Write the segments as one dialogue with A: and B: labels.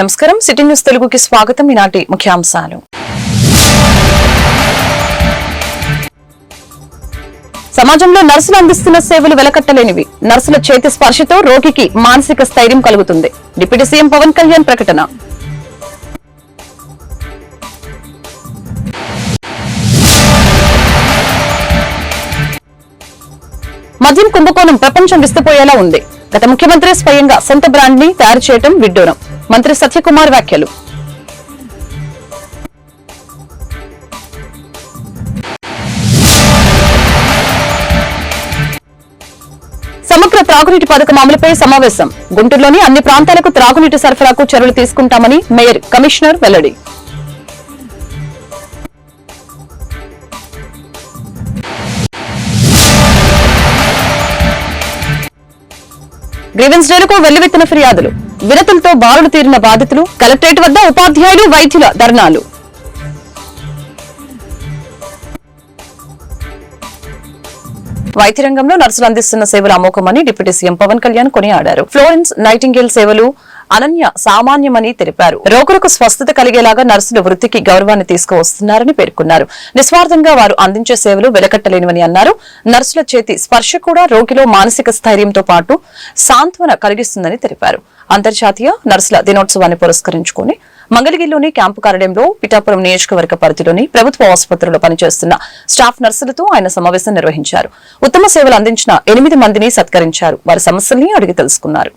A: నమస్కారం. City news తెలుగుకి స్వాగతం. ఈనాటి ముఖ్యాంశాలు. సమాజంలో నర్సులు అందిస్తున్న సేవలు వెలకట్టలేనివి. నర్సుల చేతి స్పర్శతో రోగికి మానసిక స్థైర్యం కలుగుతుంది. డిప్యూటీ సీఎం పవన్ కళ్యాణ్ ప్రకటన. మద్యం కుంభకోణం ప్రపంచం విస్తుపోయేలా ఉంది. గత ముఖ్యమంత్రి స్వయంగా సొంత బ్రాండ్ని తయారు చేయడం విడ్డూరం. మంత్రి సత్యకుమార్ వ్యాఖ్యలు. సమగ్ర త్రాగునీటి పథకం అమలుపై సమావేశం. గుంటూరులోని అన్ని ప్రాంతాలకు త్రాగునీటి సరఫరాకు చర్యలు తీసుకుంటామని మేయర్ కమిషనర్ వెల్లడి. గ్రీవెన్స్ డేలకు వెల్లువెత్తిన ఫిర్యాదులు. వినతులతో బారులు తీరిన బాధితులు కలెక్టరేట్ వద్ద ఉపాధ్యాయులు వైద్యుల ధర్నాలు. వైద్య రంగంలో నర్సులు అందిస్తున్న సేవలు అమోఘమని డిప్యూటీ సీఎం పవన్ కళ్యాణ్ కొనియాడారు. ఫ్లోరెన్స్ నైటింగేల్ సేవలు అనన్య సామాన్యమని తెలిపారు. రోగులకు స్వస్థత కలిగేలాగా నర్సులు వృత్తికి గౌరవాన్ని తీసుకువస్తున్నారని పేర్కొన్నారు. నిస్వార్థంగా వారు అందించే సేవలు వెలకట్టలేనివని అన్నారు. నర్సుల చేతి స్పర్శ కూడా రోగిలో మానసిక స్థైర్యంతో పాటు సాంత్వన కలిగిస్తుందని తెలిపారు. అంతర్జాతీయ నర్సుల దినోత్సవాన్ని పురస్కరించుకుని మంగళగిరిలోని క్యాంపు కార్యాలయంలో పిఠాపురం నియోజకవర్గ పరిధిలోని ప్రభుత్వ ఆసుపత్రిలో పనిచేస్తున్న స్టాఫ్ నర్సులతో ఆయన సమావేశం నిర్వహించారు. ఉత్తమ సేవలు అందించిన ఎనిమిది మందిని సత్కరించారు. వారి సమస్యల్ని అడిగి తెలుసుకున్నారు.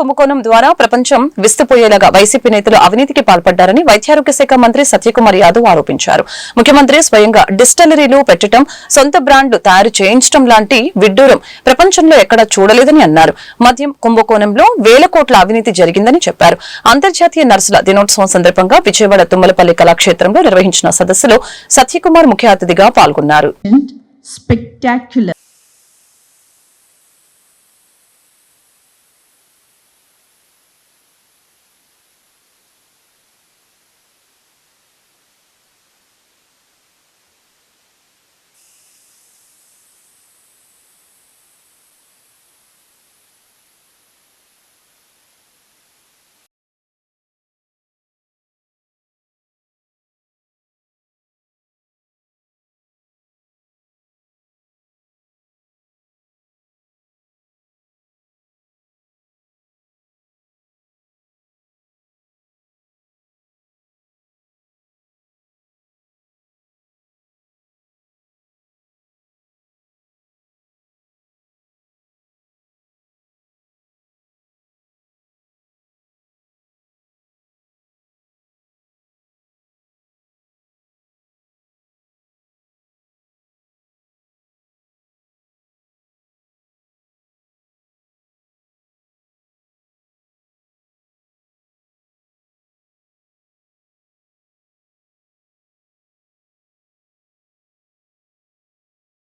A: కుంభకోణం ద్వారా ప్రపంచం విస్తుపోయేలాగా వైసీపీ నేతలు అవినీతికి పాల్పడ్డారని వైద్యారోగ్య శాఖ మంత్రి సత్యకుమార్ యాదవ్ ఆరోపించారు. ముఖ్యమంత్రి స్వయంగా డిస్టిలరీలు పెట్టడం సొంత బ్రాండ్లు తయారు చేయించడం లాంటి విడ్డూరం ప్రపంచంలో ఎక్కడా చూడలేదని అన్నారు. మద్యం కుంభకోణంలో వేల కోట్ల అవినీతి జరిగిందని చెప్పారు. అంతర్జాతీయ నర్సుల దినోత్సవం సందర్భంగా విజయవాడ తుమ్మలపల్లి కళాక్షేత్రంలో నిర్వహించిన సదస్సులో సత్యకుమార్ ముఖ్య అతిథిగా పాల్గొన్నారు.
B: Spectacular.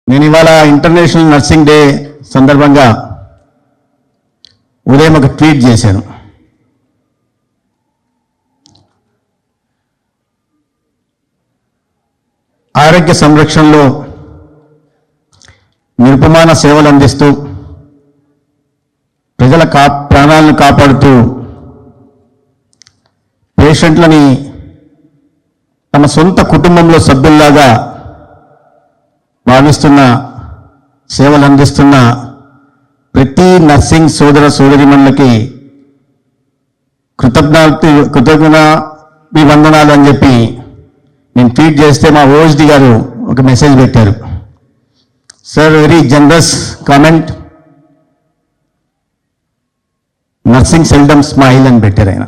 C: నేను ఇవాళ ఇంటర్నేషనల్ నర్సింగ్ డే సందర్భంగా ఉదయం ఒక ట్వీట్ చేశాను. ఆరోగ్య సంరక్షణలో నిరుపమాన సేవలు అందిస్తూ ప్రజల కా ప్రాణాలను కాపాడుతూ పేషెంట్లని తమ సొంత కుటుంబంలో సభ్యుల్లాగా భావిస్తున్న సేవలు అందిస్తున్న ప్రతి నర్సింగ్ సోదర సోదరిమణులకి కృతజ్ఞత కృతజ్ఞ వందనాలు అని చెప్పి నేను ట్వీట్ చేస్తే మా ఓఎస్డి గారు ఒక మెసేజ్ పెట్టారు. Sir very generous comment. Nursing seldom smile అని పెట్టారు ఆయన.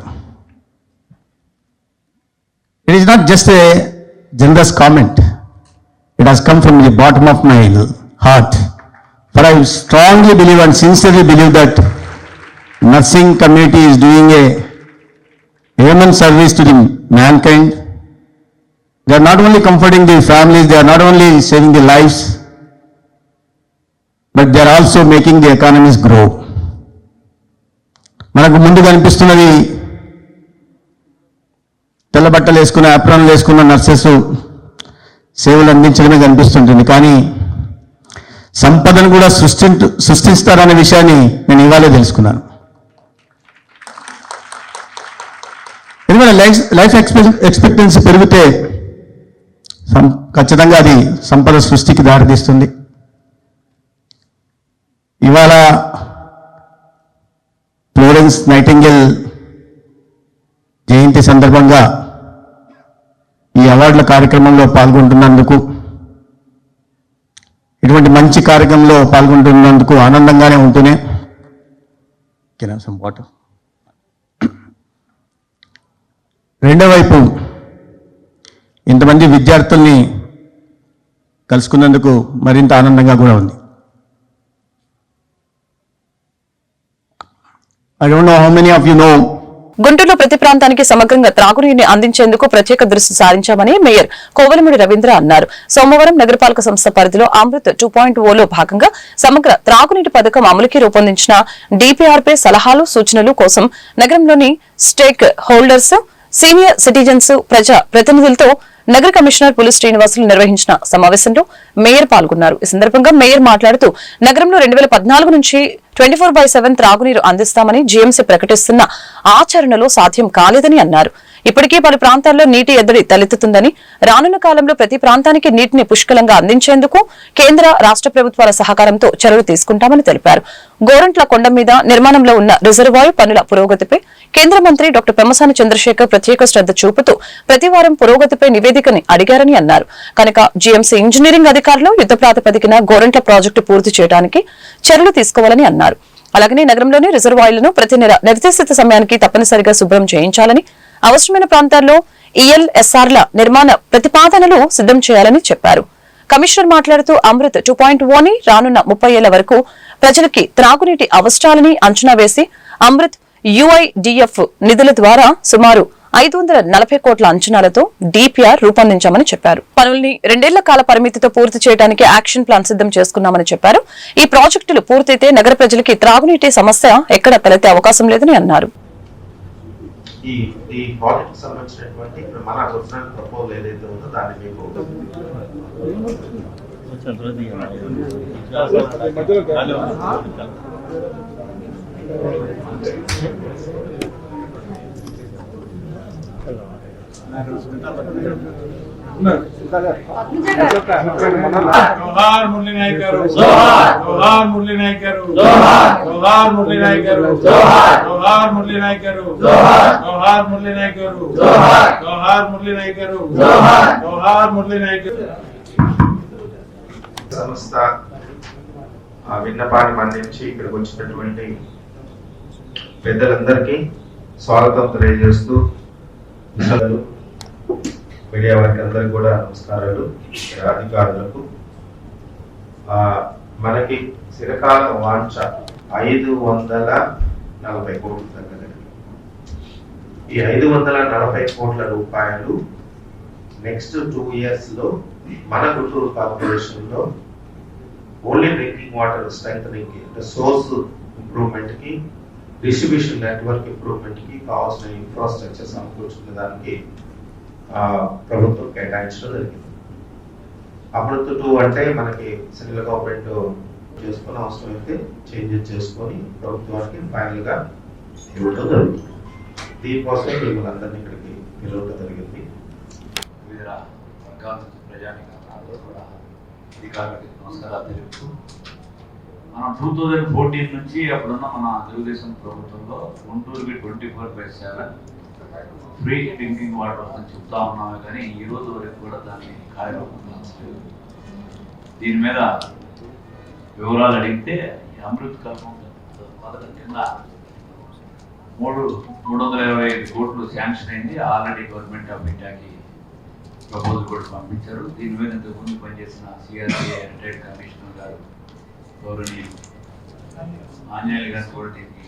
C: It is not just a generous comment it has come from the bottom of my heart for I strongly believe and sincerely believe that nursing community is doing a human service to the mankind. They are not only comforting the families, they are not only saving the lives, but they are also making the economies grow. మనకు ముందు కనిపిస్తున్నది తెల్ల బట్టలు వేసుకున్న అప్రాన్లు వేసుకున్న nurses సేవలు అందించడమే కనిపిస్తుంటుంది. కానీ సంపదను కూడా సృష్టి సృష్టిస్తారనే విషయాన్ని నేను ఇవాళే తెలుసుకున్నాను. ఎందుకంటే లైఫ్ లైఫ్ ఎక్స్పెక్టెన్సీ పెరిగితే సం- ఖచ్చితంగా అది సంపద సృష్టికి దారితీస్తుంది. ఇవాళ ఫ్లోరెన్స్ నైటింగిల్ జయంతి సందర్భంగా ఈ అవార్డుల కార్యక్రమంలో పాల్గొంటున్నందుకు ఇటువంటి మంచి కార్యక్రమంలో పాల్గొంటున్నందుకు ఆనందంగానే ఉంటూనే వాటర్. రెండో వైపు ఇంతమంది విద్యార్థుల్ని కలుసుకున్నందుకు మరింత ఆనందంగా కూడా ఉంది. I don't know how many of you know
A: గుంటూరులో ప్రతి ప్రాంతానికి సమగ్రంగా త్రాగునీటిని అందించేందుకు ప్రత్యేక దృష్టి సారించామని మేయర్ కోవలమూడి రవీంద్ర అన్నారు. సోమవారం నగరపాలక సంస్థ పరిధిలో అమృత్ టూ పాయింట్ ఓలో భాగంగా సమగ్ర త్రాగునీటి పథకం అమలుకి రూపొందించిన డిపిఆర్పై సలహాలు సూచనలు కోసం నగరంలోని స్టేక్ హోల్డర్స్ సీనియర్ సిటిజన్స్ ప్రజా ప్రతినిధులతో నగర కమిషనర్ పులి శ్రీనివాసులు నిర్వహించిన సమావేశంలో మేయర్ పాల్గొన్నారు. ఈ సందర్భంగా మేయర్ మాట్లాడుతూ నగరంలో రెండు వేల పద్నాలుగు నుంచి ట్వంటీ ఫోర్ బై సెవెన్ త్రాగునీరు అందిస్తామని జీఎంసీ ప్రకటిస్తున్న ఆచరణలో సాధ్యం కాలేదని అన్నారు. ఇప్పటికే పలు ప్రాంతాల్లో నీటి ఎద్దడి తలెత్తుతుందని రానున్న కాలంలో ప్రతి ప్రాంతానికి నీటిని పుష్కలంగా అందించేందుకు కేంద్ర రాష్ట్ర ప్రభుత్వాల సహకారంతో చర్యలు తీసుకుంటామని తెలిపారు. గోరంట్ల కొండ మీద నిర్మాణంలో ఉన్న రిజర్వాయర్ పనుల పురోగతిపై కేంద్ర మంత్రి డాక్టర్ పెమ్మసాని చంద్రశేఖర్ ప్రత్యేక శ్రద్ధ చూపుతూ ప్రతివారం పురోగతిపై నివేదికని అడిగారని అన్నారు. కనుక జీఎంసీ ఇంజనీరింగ్ అధికారులు యుద్ద ప్రాతిపదికన గోరంట్ల ప్రాజెక్టు పూర్తి చేయడానికి చర్యలు తీసుకోవాలని అన్నారు. అలాగనే నగరంలోని రిజర్వాయర్లను ప్రతి నెల నిర్దేశిత సమయానికి తప్పనిసరిగా శుభ్రం చేయించాలని అవసరమైన ప్రాంతాల్లో ఈఎల్ఎస్ఆర్ల నిర్మాణ ప్రతిపాదనలు సిద్ధం చేయాలని చెప్పారు. కమిషనర్ మాట్లాడుతూ అమృత్ టూ పాయింట్ ఓని రానున్న ముప్పై ఏళ్ళ వరకు ప్రజలకి త్రాగునీటి అవసరాలని అంచనా వేసి అమృత్ యుఐడిఎఫ్ నిధుల ద్వారా సుమారు ఐదు వందల నలభై కోట్ల అంచనాలతో డిపిఆర్ రూపొందించామని చెప్పారు. పనుల్ని రెండేళ్ళ కాల పరిమితితో పూర్తి చేయడానికి యాక్షన్ ప్లాన్ సిద్ధం చేసుకున్నామని చెప్పారు. ఈ ప్రాజెక్టులు పూర్తయితే నగర ప్రజలకి త్రాగునీటి సమస్య ఎక్కడ తలెత్తే అవకాశం లేదని అన్నారు.
D: ఈ ఈ ప్రాజెక్ట్ సంబంధించినటువంటి ఇప్పుడు మన ఒరిజినల్ ప్రపోజల్ ఏదైతే ఉందో దాన్ని మీకు
E: జోహార్ మురళీ నాయక్ గారు. జోహార్ మురళీ నాయక్ గారు. జోహార్ మురళీ నాయక్ గారు. జోహార్ మురళీ నాయక్ గారు. జోహార్ మురళీ నాయక్ గారు. జోహార్ మురళీ నాయక్ గారు. జోహార్ మురళీ నాయక్ గారు.
D: సంస్థ ఆ విన్నపాన్ని మన్నించి ఇక్కడికి వచ్చినటువంటి పెద్దలందరికీ స్వాగతం తెలియజేస్తూ మీడియా వారికి అందరికీ కూడా నమస్కారాలు. అధికారులకు. ఆ, మనకి చిరకాల వాంఛ ఐదు వందల నలభై కోట్లు తగ్గదండి. ఈ ఐదు వందల నలభై కోట్ల రూపాయలు నెక్స్ట్ టూ ఇయర్స్లో మన గుంటూరు కార్పొరేషన్లో ఓన్లీ డ్రింకింగ్ వాటర్ స్ట్రెంగ్ అంటే సోర్స్ ఇంప్రూవ్మెంట్కి డిస్ట్రిబ్యూషన్ నెట్వర్క్ ఇంప్రూవ్మెంట్కి కావాల్సిన ఇన్ఫ్రాస్ట్రక్చర్ సమకూర్చుకునే దానికి ప్రభుత్వం కేటాయించడం జరిగింది. అమృత్ టూ అంటే మనకి సెంట్రల్ గవర్నమెంట్ చేసుకుని అవసరం అయితే చేంజెస్ చేసుకొని ప్రభుత్వానికి ఫైనల్గా ఇవ్వడం జరుగుతుంది. దీనికోసం మిమ్మల్ని అందరినీ ఇక్కడికి పిలవడం జరిగింది.
F: వివిధ వర్గాల నుంచి అందరూ కూడా అధికారులకి నమస్కారాలు తెలుపుతూ మనం టూ థౌజండ్ ఫోర్టీన్ నుంచి అప్పుడున్న మన తెలుగుదేశం ప్రభుత్వంలో గుంటూరుకి twenty four by seven free drinking water అని చెప్తా ఉన్నామే కానీ ఈ రోజు వరకు కూడా దాన్ని కార్యరూపం దీని మీద వివరాలు అడిగితే అమృత్ కల్పం పథకం కింద మూడు మూడు వందల ఇరవై ఐదు కోట్లు శాంక్షన్ అయింది. ఆల్రెడీ గవర్నమెంట్ ఆఫ్ ఇండియాకి ప్రపోజల్ కూడా పంపించారు. దీని మీద ఇంతకుముందు పనిచేసిన సిఆర్సీఏ రిటైర్డ్ కమిషనర్ గారు గౌరవనీయులు ఆంజనేయులు గారు కూడా దీనికి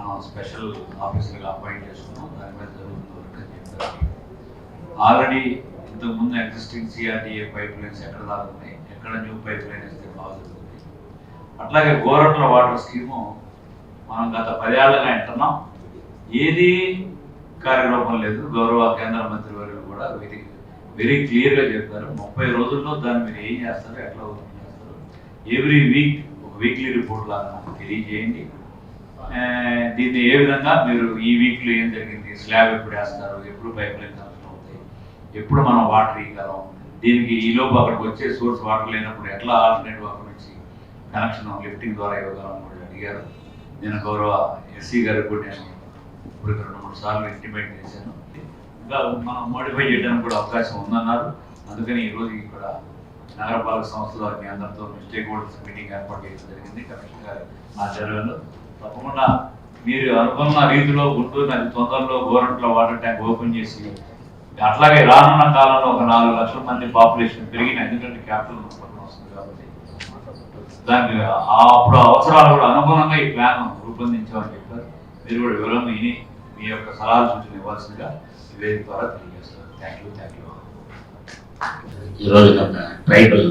F: మనం స్పెషల్ ఆఫీసర్గా అపాయింట్ చేసుకున్నాం. దాని మీద జరుగుతున్న వర్క్ అని చెప్పారు ఆల్రెడీ ఇంతకుముందు ఎగ్జిస్టింగ్ సిఆర్టీఏ పైప్ లైన్స్ ఎక్కడ దాకా ఉన్నాయి? ఎక్కడ న్యూ పైప్ లైన్ వేస్తే బాగుంటుంది అట్లాగే గోరట్ల వాటర్ స్కీము మనం గత పదేళ్ళుగా వింటున్నాం. ఏది కార్యరూపం లేదు. గౌరవ కేంద్ర మంత్రి వారు కూడా వెరీ వెరీ క్లియర్గా చెప్పారు. ముప్పై రోజుల్లో దాన్ని మీరు ఏం చేస్తారు ఎట్లా చేస్తారు. ఎవ్రీ వీక్ ఒక వీక్లీ రిపోర్ట్ లాగా తెలియజేయండి. దీన్ని ఏ విధంగా మీరు ఈ వీక్లో ఏం జరిగింది? స్లాబ్ ఎప్పుడు వేస్తారు? ఎప్పుడు పైప్ లైన్ అవుతాయి? ఎప్పుడు మనం వాటర్ ఇవ్వగలం దీనికి ఈ లోపు అక్కడికి వచ్చే సోర్స్ వాటర్ లేనప్పుడు ఎట్లా ఆల్టర్నేటివ్ అక్కడ నుంచి కనెక్షన్ లిఫ్టింగ్ ద్వారా ఇవ్వగలం అని కూడా అడిగారు. నేను గౌరవ ఎస్సీ గారికి కూడా నేను ఇప్పుడు రెండు మూడు సార్లు ఇంటిమేట్ చేశాను. ఇంకా మనం మోడిఫై చేయడానికి కూడా అవకాశం ఉందన్నారు. అందుకని ఈరోజు ఇక్కడ నగరపాలక సంస్థలో మీ అందరితో స్టేక్ హోల్డర్స్ మీటింగ్ ఏర్పాటు చేయడం జరిగింది. కమిషనర్ గారి ఆధ్వర్యంలో తప్పకుండా మీరు అనుకున్న రీతిలో గుంటూరు దాని తొందరలో గోరంట్లో వాటర్ ట్యాంక్ ఓపెన్ చేసి అట్లాగే రానున్న కాలంలో ఒక నాలుగు లక్షల మంది పాపులేషన్ పెరిగిన ఎందుకంటే క్యాపిటల్ వస్తుంది కాబట్టి. దానికి అప్పుడు అవసరాలు కూడా అనుగుణంగా ఈ ప్లాన్ రూపొందించామని చెప్పారు. మీరు కూడా వివరంగా విని మీ యొక్క సలహాలు సూచన ఇవ్వాల్సిందిగా ఈ వేదిక ద్వారా తెలియజేస్తారు థ్యాంక్ యూ థ్యాంక్ యూ
G: ఈరోజు ట్రైబల్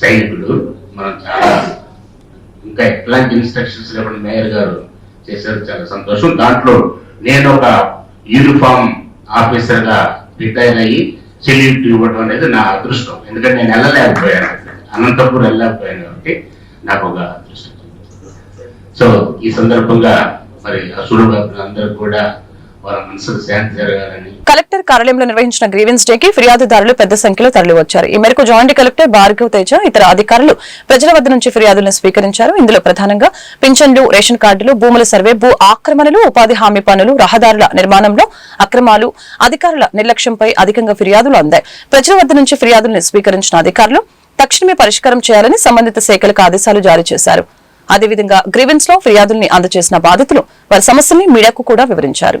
G: సైనికులు మనం చాలా ఇంకా ఎట్లాంటి ఇన్స్ట్రక్షన్స్ లేకుండా మేయర్ గారు చేశారు చాలా సంతోషం. దాంట్లో నేను ఒక యూనిఫామ్ ఆఫీసర్గా రిటైర్ అయ్యి చెల్లింపు ఇవ్వడం అనేది నా అదృష్టం. ఎందుకంటే నేను వెళ్ళలేకపోయాను. అనంతపురం వెళ్ళలేకపోయాను కాబట్టి నాకు ఒక అదృష్టం. సో ఈ సందర్భంగా మరి అసురు అందరూ కూడా
A: కలెక్టర్ కార్యాలయంలో నిర్వహించిన గ్రీవెన్స్ డేకి ఫిర్యాదుదారులు పెద్ద సంఖ్యలో తరలివచ్చారు. ఈ మేరకు జాయింట్ కలెక్టర్ భార్గవ్ తేజ ఇతర అధికారులు ప్రజల వద్ద నుంచి ఫిర్యాదులను స్వీకరించారు. ఇందులో ప్రధానంగా పింఛన్లు రేషన్ కార్డులు భూముల సర్వే భూ ఆక్రమణలు ఉపాధి హామీ పనులు రహదారుల నిర్మాణంలో అక్రమాలు అధికారుల నిర్లక్ష్యంపై అధికంగా ఫిర్యాదులు అందాయి. ప్రజల వద్ద నుంచి ఫిర్యాదులను స్వీకరించిన అధికారులు తక్షణమే పరిష్కారం చేయాలని సంబంధిత శాఖలకు ఆదేశాలు జారీ చేశారు. అదేవిధంగా గ్రీవెన్స్లో ఫిర్యాదుల్ని అందజేసిన బాధితులు వారి సమస్యల్ని మీడియాకు కూడా వివరించారు.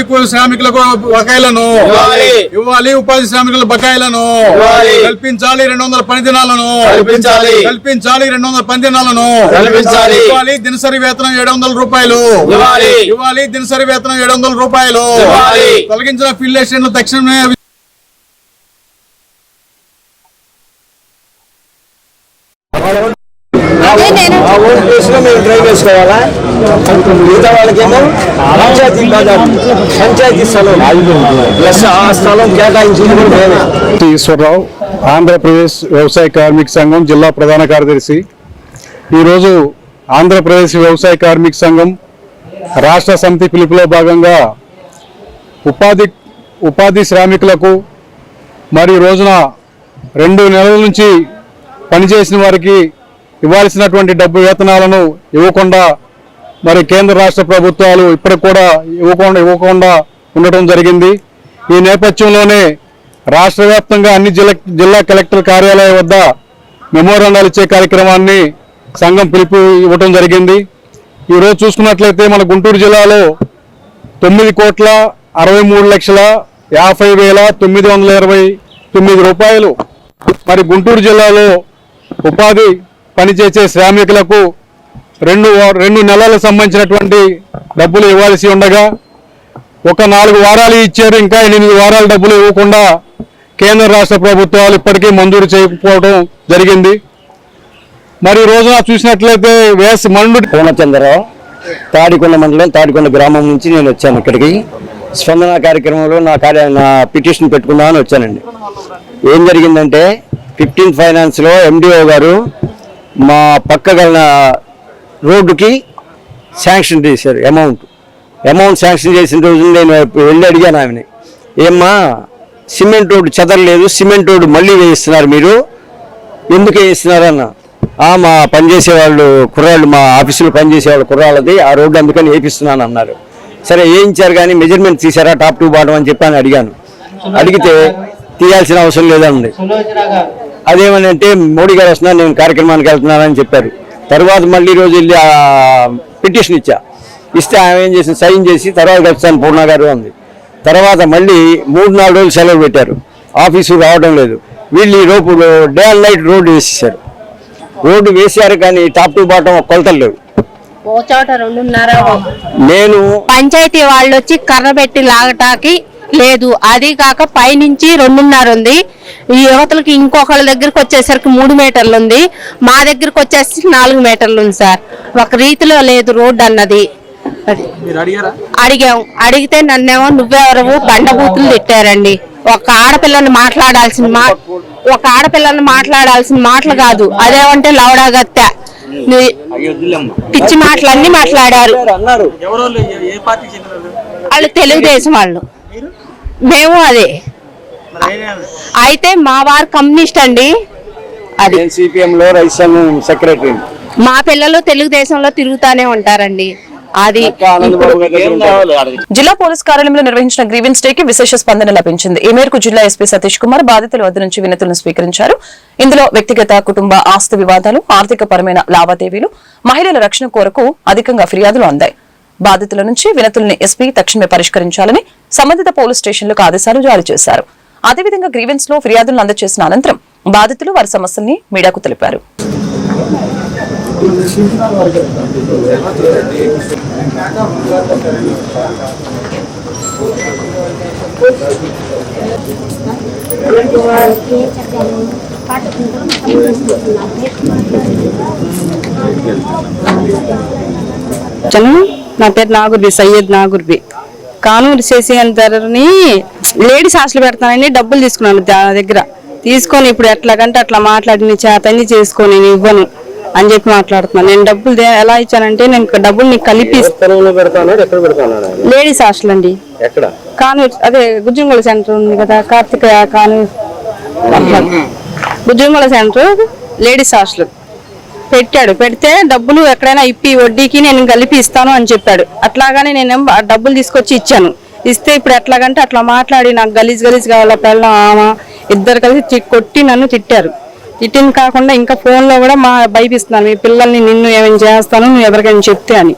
E: ఉపాధి కూలి శ్రామికులకు బకాయిలను ఇవ్వాలి ఉపాధి శ్రామికుల బకాయిలను కల్పించాలి రెండు వందల పని దినాలను
H: కల్పించాలి.
E: రెండు వందల పని దినాలను. ఇవ్వాలి దినసరి వేతనం ఏడు వందల రూపాయలు
H: ఇవ్వాలి.
E: దినసరి వేతనం ఏడు వందల రూపాయలు. తొలగించిన ఫిల్లేషన్లు తక్షణమే
H: మేము డ్రైవ్ వేసుకోవాలా మిగతా వాళ్ళకేమో పంచాయతీ స్థలం. ప్లస్ ఆ స్థలం కేటాయించింది కూడా మేమే
I: ఈశ్వరరావు ఆంధ్రప్రదేశ్ వ్యవసాయ కార్మిక సంఘం జిల్లా ప్రధాన కార్యదర్శి. ఈరోజు ఆంధ్రప్రదేశ్ వ్యవసాయ కార్మిక సంఘం రాష్ట్ర సమితి పిలుపులో భాగంగా ఉపాధి ఉపాధి శ్రామికులకు మరి రోజున రెండు నెలల నుంచి పనిచేసిన వారికి ఇవ్వాల్సినటువంటి డబ్బు వేతనాలను ఇవ్వకుండా మరి కేంద్ర రాష్ట్ర ప్రభుత్వాలు ఇప్పటికి కూడా ఇవ్వకుండా ఇవ్వకుండా ఉండటం జరిగింది. ఈ నేపథ్యంలోనే రాష్ట్ర వ్యాప్తంగా అన్ని జిల్లా జిల్లా కలెక్టర్ కార్యాలయం వద్ద మెమోరాండాలు ఇచ్చే కార్యక్రమాన్ని సంఘం పిలుపు ఇవ్వటం జరిగింది ఈరోజు చూసుకున్నట్లయితే మన గుంటూరు జిల్లాలో తొమ్మిది కోట్ల అరవై మూడు లక్షల యాభై వేల తొమ్మిది వందల ఇరవై తొమ్మిది రూపాయలు. మరి గుంటూరు జిల్లాలో ఉపాధి పనిచేసే శ్రామికులకు రెండు రెండు నెలలకు సంబంధించినటువంటి డబ్బులు ఇవ్వాల్సి ఉండగా ఒక నాలుగు వారాలు ఇచ్చారు ఇంకా ఎనిమిది వారాలు డబ్బులు ఇవ్వకుండా కేంద్ర రాష్ట్ర ప్రభుత్వాలు ఇప్పటికీ మంజూరు చేయకపోవడం జరిగింది. మరి రోజున చూసినట్లయితే వేసి మండు
H: పూర్ణచంద్రరావు తాడికొండ మండలం తాడికొండ గ్రామం నుంచి నేను వచ్చాను ఇక్కడికి. స్పందన కార్యక్రమంలో నా కార్య నా పిటిషన్ పెట్టుకుందామని వచ్చానండి. ఏం జరిగిందంటే ఫిఫ్టీన్ ఫైనాన్స్లో ఎండిఓ గారు మా పక్క గల రోడ్డుకి శాంక్షన్ చేశారు అమౌంట్. అమౌంట్ శాంక్షన్ చేసిన రోజు నేను వెళ్ళి అడిగాను ఆమెని. ఏమ్మా సిమెంట్ రోడ్డు చెదరలేదు సిమెంట్ రోడ్డు మళ్ళీ వేయిస్తున్నారు మీరు. ఎందుకు వేయిస్తున్నారు అన్న? "ఆ, మా పనిచేసేవాళ్ళు కుర్రాళ్ళు మా ఆఫీసులో పనిచేసే వాళ్ళు కుర్రాళ్ళది ఆ రోడ్డు అందుకని వేపిస్తున్నాను అన్నారు. సరే వేయించారు కానీ మెజర్మెంట్ తీసారా టాప్ టు బాటం అని చెప్పి అని అడిగాను. అడిగితే తీయాల్సిన అవసరం లేదండి అదేమని అంటే మోడీ గారు వస్తున్నారు నేను కార్యక్రమానికి వెళ్తున్నానని చెప్పారు. తర్వాత మళ్ళీ రోజు వెళ్ళి ఆ పిటిషన్ ఇచ్చా. ఇస్తే ఆమె ఏం చేసింది? సైన్ చేసి తర్వాత కలుస్తాను పూర్ణ గారు అంది. తర్వాత మళ్ళీ మూడు నాలుగు రోజులు సెలవు పెట్టారు. ఆఫీసు రావడం లేదు. వీళ్ళు ఈ రోపు డే అండ్ నైట్ రోడ్డు వేసేసారు రోడ్డు వేసారు కానీ టాప్ టు బాటం కొలతలు లేవు. నేను
J: పంచాయతీ వాళ్ళు వచ్చి కర్ర పెట్టి లాగటానికి లేదు. అది కాక పైనుంచి రెండున్నర ఉంది ఈ యువతలకి ఇంకొకళ్ళ దగ్గరికి వచ్చేసరికి మూడు మీటర్లు ఉంది మా దగ్గరికి వచ్చేసి నాలుగు మీటర్లు ఉంది సార్. ఒక రీతిలో లేదు రోడ్డు అన్నది. అది. అడిగాం. అడిగితే నన్నేమో నువ్వెవరవు? బండబూతులు తిట్టారండి. ఒక ఆడపిల్లని మాట్లాడాల్సిన మా ఒక ఆడపిల్లని మాట్లాడాల్సిన మాటలు కాదు. అదేమంటే లవడాగత్తె పిచ్చి మాటలన్నీ మాట్లాడారు.
H: అన్నారు?
J: వాళ్ళు తెలుగుదేశం వాళ్ళు. మేము అదే. అయితే మా వారు కమ్యూనిస్ట్ అండి. అది.
H: సెక్రటరీ?
J: మా పిల్లలు తెలుగుదేశంలో తిరుగుతానే ఉంటారండి. అది.
A: జిల్లా పోలీస్ కార్యాలయంలో నిర్వహించిన గ్రీవెన్స్ డే కి విశేష స్పందన లభించింది. ఈ మేరకు జిల్లా ఎస్పీ సతీష్ కుమార్ బాధితుల వద్ద నుంచి వినతులను స్వీకరించారు. ఇందులో వ్యక్తిగత కుటుంబ ఆస్తి వివాదాలు ఆర్థిక పరమైన లావాదేవీలు మహిళల రక్షణ కోరకు అధికంగా ఫిర్యాదులు అందాయి. బాధితుల నుంచి వినతుల్ని ఎస్పీ తక్షణమే పరిష్కరించాలని సంబంధిత పోలీస్ స్టేషన్లకు ఆదేశాలు జారీ చేశారు. అదేవిధంగా గ్రీవెన్స్లో ఫిర్యాదులను అందజేసిన అనంతరం బాధితులు వారి సమస్యల్ని మీడియాకు తెలిపారు.
K: జనం నా పేరు నాగుర్బి సయ్యద్ నాగుర్బి కానూరు శశి అంతని లేడీస్ హాస్టల్ పెడతానని డబ్బులు తీసుకున్నాను దాని దగ్గర. తీసుకొని ఇప్పుడు ఎట్లాగంటే అట్లా మాట్లాడి నీ చేతని చేసుకొని నేను ఇవ్వను అని చెప్పి మాట్లాడుతున్నాను నేను డబ్బులు ఎలా ఇచ్చానంటే నేను డబ్బులు నీకు కలిపి లేడీస్ హాస్టల్ అండి. కానూరు అదే గుజ్జంగోళ సెంటర్ ఉంది కదా Karthika Kanuru. Gujjangola centre ladies hostel. పెట్టాడు. పెడితే డబ్బులు ఎక్కడైనా ఇప్పి వడ్డీకి నేను కలిపి ఇస్తాను అని చెప్పాడు. అట్లాగానే నేను డబ్బులు తీసుకొచ్చి ఇచ్చాను. ఇస్తే ఇప్పుడు ఎట్లాగంటే అట్లా మాట్లాడి నాకు గలీజ్ గలీజ్ కావాలా పిల్ల ఆమె? ఇద్దరు కలిసి తి- కొట్టి నన్ను తిట్టారు. తిట్టిన కాకుండా ఇంకా ఫోన్లో కూడా మా భయపిస్తున్నాను మీ పిల్లల్ని నిన్ను ఏమైనా చేస్తాను నువ్వు ఎవరికైనా చెప్తే అని.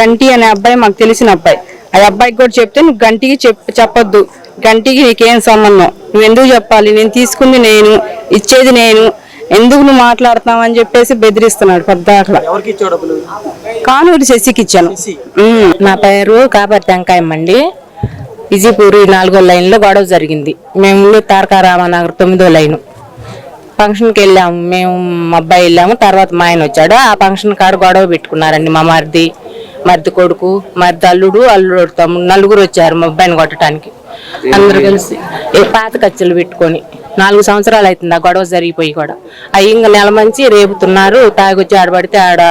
K: గంటి అనే అబ్బాయి మాకు తెలిసిన అబ్బాయి. ఆ అబ్బాయికి కూడా చెప్తే నువ్వు గంటికి చెప్ చెప్పొద్దు. గంటికి నీకేం సంబంధం? నువ్వు ఎందుకు చెప్పాలి? నేను తీసుకుంది నేను ఇచ్చేది నేను. ఎందుకు నువ్వు మాట్లాడుతున్నావు అని చెప్పేసి బెదిరిస్తున్నాడు పద్దాకల కానూరు శశికి ఇచ్చాను.
J: నా పేరు కాపర్ టెంకాయమ్మ అండి. విజయపూర్ నాలుగో లైన్లో గొడవ జరిగింది. మేము తారకా రామనగర్ తొమ్మిదో లైన్. ఫంక్షన్కి వెళ్ళాము. మేము మా అబ్బాయి వెళ్ళాము. తర్వాత మా ఆయన వచ్చాడు. ఆ ఫంక్షన్ కాడ గొడవ పెట్టుకున్నారండి మా మరిది మరిది కొడుకు మరిది అల్లుడు అల్లుడు తమ్ముడు నలుగురు వచ్చారు మా అబ్బాయిని కొట్టడానికి. అందరు కలిసి పాత కచ్చలు పెట్టుకొని. నాలుగు సంవత్సరాలు అవుతుంది ఆ గొడవ జరిగిపోయి కూడా. అవి ఇంకా నెల మంచి రేపుతున్నారు తాగొచ్చి ఆడబడితే ఆడ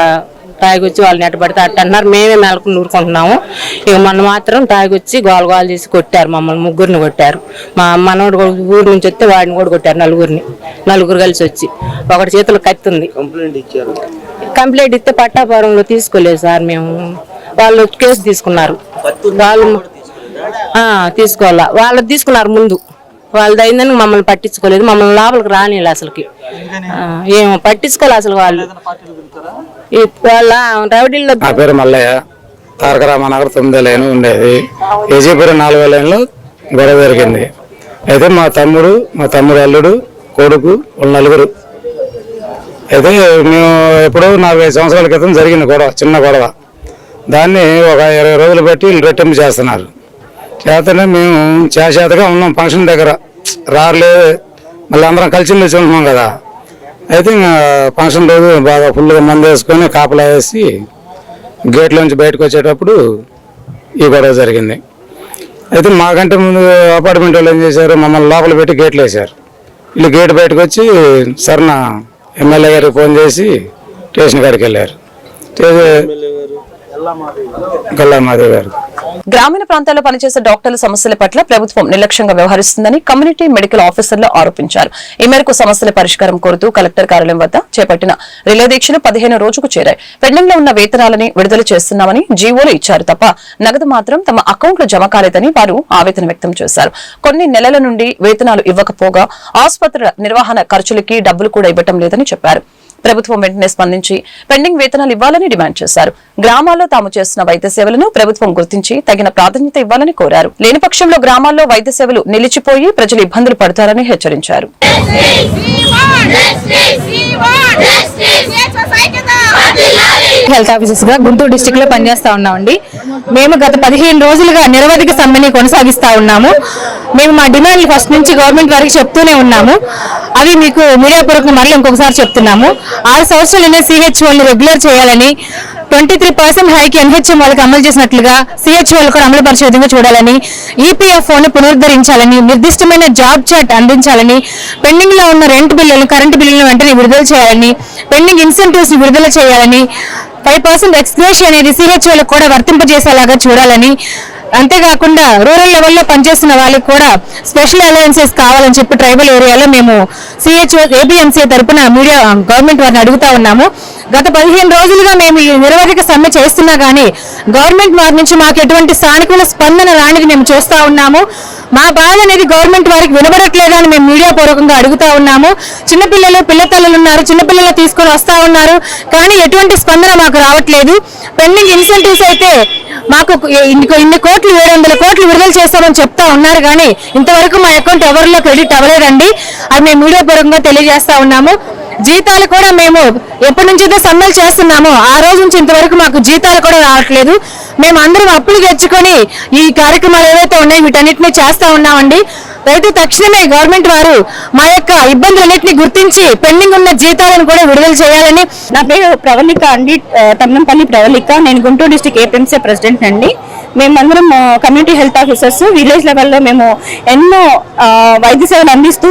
J: తాగొచ్చి వాళ్ళని ఎట్టబడితే అట్ట అన్నారు మేమే మెలకు నూరుకుంటున్నాము. ఇక మొన్న మాత్రం తాగొచ్చి గోల గోల చేసి కొట్టారు మమ్మల్ని ముగ్గురిని కొట్టారు. మా మనోడు కూడా ఊరు నుంచి వస్తే వాడిని కూడా కొట్టారు నలుగురిని నలుగురు కలిసి వచ్చి. ఒకటి చేతులు కత్తి ఉంది.
H: కంప్లైంట్ ఇచ్చారు.
J: కంప్లైంట్ ఇస్తే పట్టాపురంలో తీసుకోలేదు సార్ మేము. వాళ్ళు కేసు తీసుకున్నారు. వాళ్ళు తీసుకోవాలా? వాళ్ళు తీసుకున్నారు ముందు. వాళ్ళది అయిందని మమ్మల్ని పట్టించుకోలేదు మమ్మల్ని లోపలికి రానిలే అసలుకి. ఏమో పట్టించుకోలేదు అసలు వాళ్ళు. వాళ్ళ రౌడీల్లో
I: నా పేరు మల్లయ్య. తారక రామనగర్ తొమ్మిదో లైన్ ఉండేది. ఏజీపురం నాలుగో లైన్లో గొడవ జరిగింది. అయితే మా తమ్ముడు మా తమ్ముడు అల్లుడు కొడుకు వాళ్ళ నలుగురు. అయితే మేము ఎప్పుడో నాలుగైదు సంవత్సరాల క్రితం జరిగింది గొడవ చిన్న గొడవ. దాన్ని ఒక ఇరవై రోజులు బట్టి వీళ్ళు రెట్టింపు చేస్తున్నారు. చేతనే మేము చేసేతగా ఉన్నాం ఫంక్షన్ దగ్గర. రాలేదు మళ్ళీ అందరం కలిసి మెలిసి ఉంటున్నాం కదా. అయితే ఇంకా ఫంక్షన్ రోజు బాగా ఫుల్గా మంది వేసుకొని కాపలా వేసి గేట్లోంచి బయటకు వచ్చేటప్పుడు ఈ గొడవ జరిగింది. అయితే మాకంటే ముందు అపార్ట్మెంట్ వాళ్ళు ఏం చేశారు? మమ్మల్ని లోపల పెట్టి గేట్లు వేశారు. వీళ్ళు గేట్ బయటకు వచ్చి సరణ ఎమ్మెల్యే గారికి ఫోన్ చేసి స్టేషన్ కాడికి వెళ్ళారు. గల్లామాదేవి గారు.
A: గ్రామీణ ప్రాంతాల్లో పనిచేసే డాక్టర్ల సమస్యల పట్ల ప్రభుత్వం నిర్లక్ష్యంగా వ్యవహరిస్తుందని కమ్యూనిటీ మెడికల్ ఆఫీసర్లు ఆరోపించారు. ఈ మేరకు సమస్యల పరిష్కారం కోరుతూ కలెక్టర్ కార్యాలయం వద్ద చేపట్టిన రిలే దీక్షలు పదిహేను రోజుకు చేరాయి. పెండంలో ఉన్న వేతనాలని విడుదల చేస్తున్నామని జీవోలు ఇచ్చారు తప్ప నగదు మాత్రం తమ అకౌంట్లో జమ కాలేదని వారు ఆవేదన వ్యక్తం చేశారు. కొన్ని నెలల నుండి వేతనాలు ఇవ్వకపోగా ఆసుపత్రుల నిర్వహణ ఖర్చులకి డబ్బులు కూడా ఇవ్వటం లేదని చెప్పారు. ప్రభుత్వం వెంటనే స్పందించి పెండింగ్ వేతనాలు ఇవ్వాలని డిమాండ్ చేశారు. గ్రామాల్లో తాము చేస్తున్న వైద్య సేవలను ప్రభుత్వం గుర్తించి తగిన ప్రాధాన్యత ఇవ్వాలని కోరారు. లేని పక్షంలో గ్రామాల్లో వైద్య సేవలు నిలిచిపోయి ప్రజలు ఇబ్బందులు పడతారని హెచ్చరించారు.
K: హెల్త్ ఆఫీసర్స్గా గుంటూరు డిస్టిక్లో పనిచేస్తా ఉన్నామండి. మేము గత పదిహేను రోజులుగా నిరవధిక సమ్మెని కొనసాగిస్తా ఉన్నాము. మేము మా డిమాండ్లు ఫస్ట్ నుంచి గవర్నమెంట్ వారికి చెప్తూనే ఉన్నాము. అవి మీకు మీడియా పూర్వకంగా మళ్ళీ ఇంకొకసారి చెప్తున్నాము. ఆరు సంవత్సరాలనే సిహెచ్ఓని రెగ్యులర్ చేయాలని twenty three percent hike NHM వాళ్ళకి అమలు చేసినట్లుగా సిహెచ్ఓలు కూడా అమలు పరిచే విధంగా చూడాలని ఈపీఎఫ్ఓను పునరుద్ధరించాలని నిర్దిష్టమైన జాబ్ చాట్ అందించాలని పెండింగ్లో ఉన్న రెంట్ బిల్లులు కరెంటు బిల్లులను వెంటనే విడుదల చేయాలని పెండింగ్ ఇన్సెంటివ్స్ని విడుదల చేయాలని ఫైవ్ పర్సెంట్ ఎక్స్గ్రేషన్ అనేది సిహెచ్ఓలకు కూడా వర్తింపజేసేలాగా చూడాలని అంతేకాకుండా రూరల్ లెవెల్లో పనిచేస్తున్న వాళ్ళకి కూడా స్పెషల్ అలయన్సెస్ కావాలని చెప్పి ట్రైబల్ ఏరియాలో మేము సిహెచ్ఓ ఏబిఎంసీ తరపున మీడియా గవర్నమెంట్ వారిని అడుగుతా ఉన్నాము. గత పదిహేను రోజులుగా మేము ఈ నిరవధిక సమ్మె చేస్తున్నా కానీ గవర్నమెంట్ వారి నుంచి మాకు ఎటువంటి సానుకూల స్పందన రానిది మేము చూస్తా ఉన్నాము. మా బాధ అనేది గవర్నమెంట్ వారికి వినబడట్లేదని అని మేము మీడియా పూర్వకంగా అడుగుతా ఉన్నాము. చిన్నపిల్లలు పిల్లతల్లులు ఉన్నారు చిన్నపిల్లలు తీసుకొని వస్తా ఉన్నారు. కానీ ఎటువంటి స్పందన మాకు రావట్లేదు. పెండింగ్ ఇన్సెంటివ్స్ అయితే మాకు ఇన్ని ఇన్ని కోట్లు ఏడు వందల కోట్లు విడుదల చేస్తామని చెప్తా ఉన్నారు కానీ ఇంతవరకు మా అకౌంట్ ఎవరిలో క్రెడిట్ అవ్వలేదండి. అది మేము మీడియా పరంగా తెలియజేస్తా ఉన్నాము. జీతాలు కూడా మేము ఎప్పటి నుంచి అయితే సమ్మెలు చేస్తున్నామో ఆ రోజు నుంచి ఇంతవరకు మాకు జీతాలు కూడా రావట్లేదు. మేము అందరం అప్పులు తెచ్చుకొని ఈ కార్యక్రమాలు ఏవైతే ఉన్నాయో వీటన్నిటిని చేస్తా ఉన్నామండి. రైతు తక్షణమే గవర్నమెంట్ వారు మా యొక్క ఇబ్బందులన్నింటినీ గుర్తించి పెండింగ్ ఉన్న జీతాలను కూడా విడుదల చేయాలని నా పేరు ప్రవళిక అండి. తమ్మంపల్లి ప్రవళిక. నేను గుంటూరు డిస్టిక్ ఏపీఎంసీ ప్రెసిడెంట్ అండి. మేమందరం కమ్యూనిటీ హెల్త్ ఆఫీసర్స్ విలేజ్ లెవెల్లో మేము ఎన్నో వైద్య సేవలు అందిస్తూ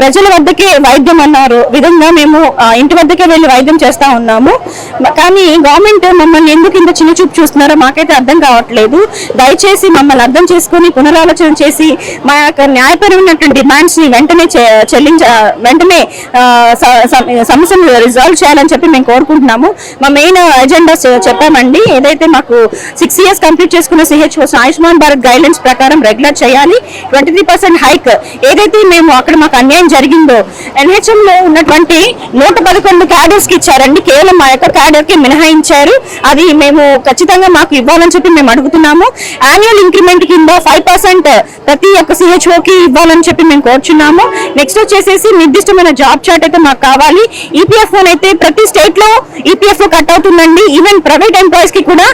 K: ప్రజల వద్దకే వైద్యం అన్నారు. విధంగా మేము ఇంటి వద్దకే వెళ్ళి వైద్యం చేస్తూ ఉన్నాము. కానీ గవర్నమెంట్ మమ్మల్ని ఎందుకు ఇంత చిన్న చూపు చూస్తున్నారో మాకైతే అర్థం కావట్లేదు. దయచేసి మమ్మల్ని అర్థం చేసుకుని పునరాలోచన చేసి మా యొక్క న్యాయపరమైనటువంటి డిమాండ్స్ని వెంటనే చెల్లించ వెంటనే సమస్యను రిజాల్వ్ చేయాలని చెప్పి మేము కోరుకుంటున్నాము. మా మెయిన్ ఎజెండా చెప్పామండి. ఏదైతే మాకు సిక్స్ ఇయర్స్ కంప్లీట్ చేసుకున్న సిహెచ్ఓస్ ఆయుష్మాన్ భారత్ గైడ్లైన్స్ ప్రకారం రెగ్యులర్ చేయాలి. Twenty three percent hike. ఏదైతే మేము అక్కడ మాకు అన్యాయం జరిగిందో ఎన్హెచ్ఎం లో ఉన్నటువంటి నూట పదకొండు క్యాడర్స్కి ఇచ్చారండి. కేవలం మా యొక్క క్యాడర్కి మినహాయించారు. అది మేము ఖచ్చితంగా మాకు ఇవ్వాలని చెప్పి మేము అడుగుతున్నాము. యాన్యువల్ ఇంక్రిమెంట్ కింద ఫైవ్ పర్సెంట్ ప్రతి ఒక్క సిహెచ్ కి ఇవ్వాలని చెప్పి మేము కోరుచున్నాము. నెక్స్ట్ వచ్చేసేసి నిర్దిష్టమైన జాబ్ చార్ట్ అయితే మాకు కావాలి. ఈపీఎఫ్ అయితే ప్రతి స్టేట్లో ఈపీఎఫ్ కట్ అవుతుందండి. ఈవెన్ ప్రైవేట్ ఎంప్లాయీస్కి కూడా